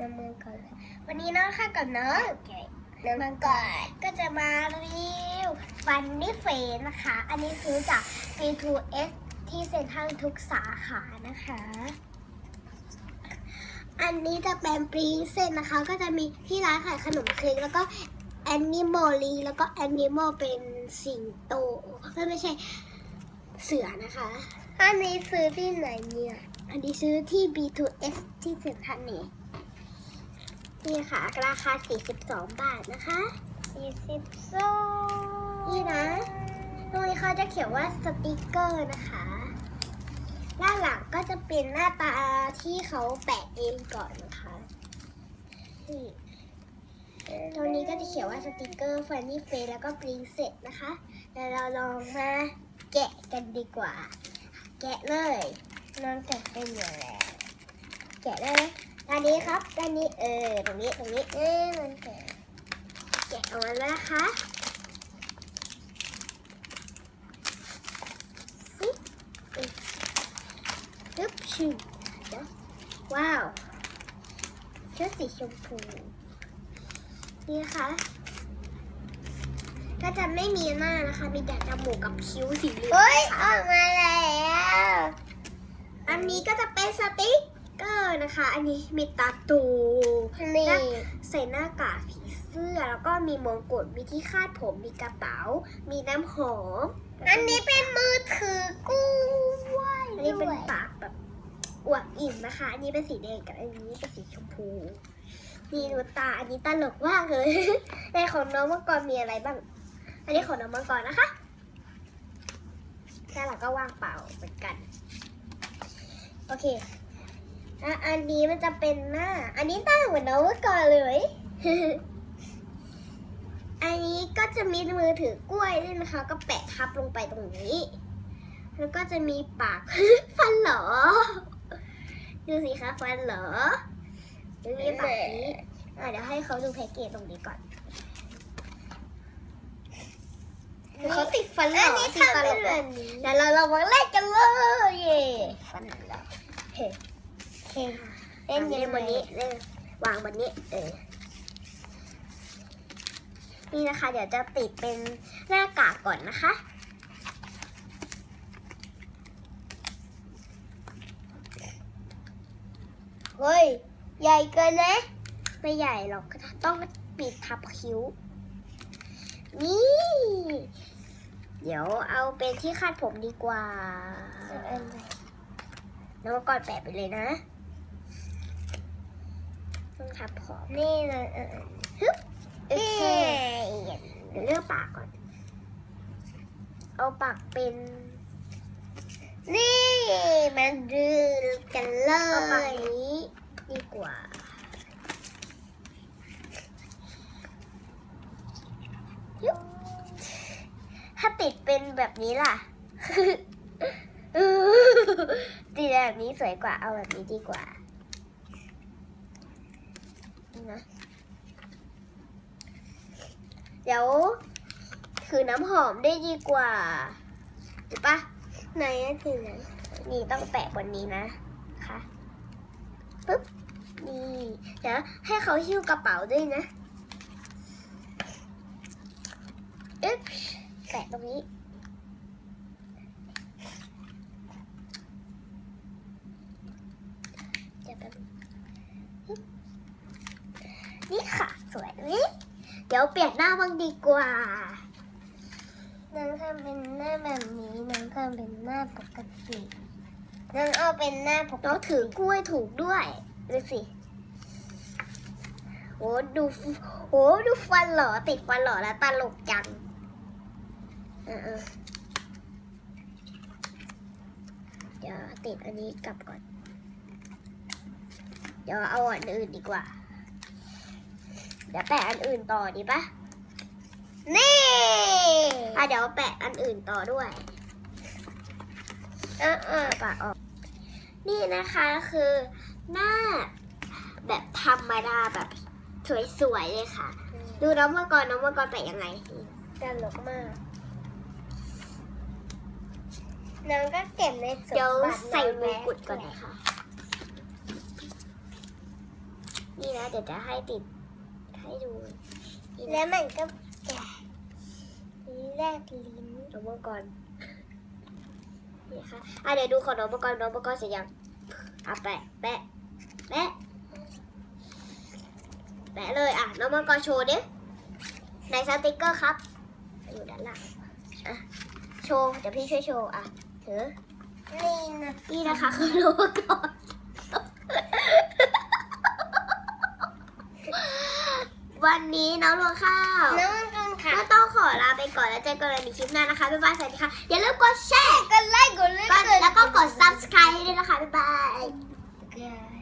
น้ำมันก่อนเลยวันนี้น้องค่ะกับน้องน้ำมันก่อนก็จะมารีวิวฟันนี่เฟนนะคะ อันนี้ซื้อจาก B2S ที่เซ็นทรัลทุกสาขานะคะ อันนี้จะเป็นปรีเซนนะคะ ก็จะมีที่ร้านขายขนมเค้กแล้วก็แอนิมอลีแล้วก็แอนนิมอลเป็นสิงโตไม่ใช่เสือนะคะ อันนี้ซื้อที่ไหนเนี่ย อันนี้ซื้อที่ B2S ที่เซ็นทรัลนี่ นี่ค่ะ ราคา 42 บาทนะคะ42นี่นะตรงนี้เขาจะเขียนว่าสติกเกอร์นะคะด้านหลังก็จะเป็นหน้าตาที่เขาแปะเองก่อนนะคะนี่ตรงนี้ก็จะเขียนว่าสติกเกอร์ฟันนี่เฟสแล้วก็ปริงเสร็จนะคะเดี๋ยวเราลองมาแกะกันดีกว่า แกะเลยน้องแกะเป็นอยู่แล้วแกะได้ไหม ด้านนี้ครับด้านนี้เออตรงนี้ตรงนี้เออมันแกะแกะออกมาแล้วนะคะปึ๊บปึ๊บชิมเดี๋ยวว้าวชุดสีชมพูนี่นะคะก็จะไม่มีหน้านะคะ มีแต่จมูกกับคิ้วสีเหลืองเฮ้ยค่ะออกมาแล้ว อันนี้ก็จะเป็นสติก เกอร์นะคะ อันนี้มีตาตูนี่ใส่หน้ากากผีเสื้อ แล้วก็มีมงกุฎมีที่คาดผมมีกระเป๋า มีน้ำหอม อันนี้เป็นมือถือกล้วยอันนี้เป็นด้วยปากแบบอวบอิ่มนะคะ อันนี้เป็นสีแดงกับอันนี้เป็นสีชมพูมีดูตาอันนี้ตลกมากเลย ในของน้องมังกรมีอะไรบ้าง อันนี้ของน้องมังกรนะคะแล้วเราก็ว่างเปล่าเหมือนกัน โอเค อะอันนี้มันจะเป็นหน้า อันนี้ตั้งเหมือนน้องมังกรเลย อันนี้ก็จะมีมือถือกล้วยด้วยนะคะ ก็แปะทับลงไปตรงนี้ แล้วก็จะมีปาก ฟันเหรอ ดูสิคะฟันเหรอดูมีปากนี้อะเดี๋ยวให้เขาดูแพ็กเกจตรงนี้ก่อนคือเขาติดฟันเหรอันอนี้ที่ทำตลเป็นกแบอะบนี้เดี๋ยวเราเรามาเล่นกันเลยเย่ฟันเหรอ เฮ้โอเคเล่นยังบนนี้เล่นวางบนนี้เออนี่นะคะ เดี๋ยวจะติดเป็นหน้ากากก่อนนะคะเฮ้ย ใหญ่เกินนะไม่ใหญ่หรอกต้องปิดทับคิ้ว นี่ เดี๋ยวเอาเป็นที่คาดผมดีกว่า แล้วก็กอดแปะไปเลยนะ ต้องทับขอบนี่เลยเออฮึบโอเคเดี๋ยวเลือกปากก่อน เอาปากเป็น นี่มันดื้อกันเลเอาปากยนี้ดีกว่าถ้าติดเป็นแบบนี้ล่ะ ติดแบบนี้สวยกว่า เอาแบบนี้ดีกว่า นะ เดี๋ยวถือน้ำหอมได้ดีกว่าถูกปะไหนถึงไหนนี่ต้องแปะบนนี้นะ ค่ะปึ๊บนี่เดี๋ยวให้เขาหิ้วกระเป๋าด้วยนะอึ๊บแปะตรงนี้จะแบบอึ๊บ นี่ค่ะ สวยไหมเดี๋ยวเปลี่ยนหน้าบ้างดีกว่าน้องทำเป็นหน้าแบบนี้น้องทำเป็นหน้าปกติน้องเอาเป็นหน้าปกน้องติถือกล้วยถูกด้วยดูสิโอ้ดูโอ้ดูฟันหล่อติดฟันหล่อแล้วตลกจังเออเออเดี๋ยวติดอันนี้กลับก่อน เดี๋ยวเอาอันอื่นดีกว่า เดี๋ยวแปะอันอื่นต่อดีปะนี่อะเดี๋ยวแปะอันอื่นต่อด้วยเออเออปากออก นี่นะคะคือหน้าแบบธรรมดาแบบสวยๆเลยค่ะ ดูน้องมังกรน้องมังกรแปะยังไงตลกมาก น้องก็เก็บในสมเดี๋ยวบัติใส่น้องมแม็งกซ์กุฎก่อนนะคะ นี่นะเดี๋ยวจะให้ติด ให้ดูนี่นะแล้วมันก็แกะแลกลิ้นน้องมังกรนี่ค่ะอะเดี๋ยวดูของน้องมังกรน้องมังกรเสร็จยังอะแปะแปะแปะแปะเลยอะน้องมังกรโชว์ดิในสติกเกอร์ครับ อยู่ด้านหลังอะโชว์เดี๋ยวพี่ช่วยโชว์อะถือนี่นะนี่นะคะคือน้องมังกร วันนี้น้องลวงข้าวน้องมังกรค่ะก็ต้องขอลาไปก่อนแล้วเจอกันในคลิปหน้านะคะ บ๊ายบาย สวัสดีค่ะ อย่าลืมกดแชร์ กดไลค์ กดไลค์แล้วก็กด subscribe ให้ด้วยนะคะ บ๊ายบายกด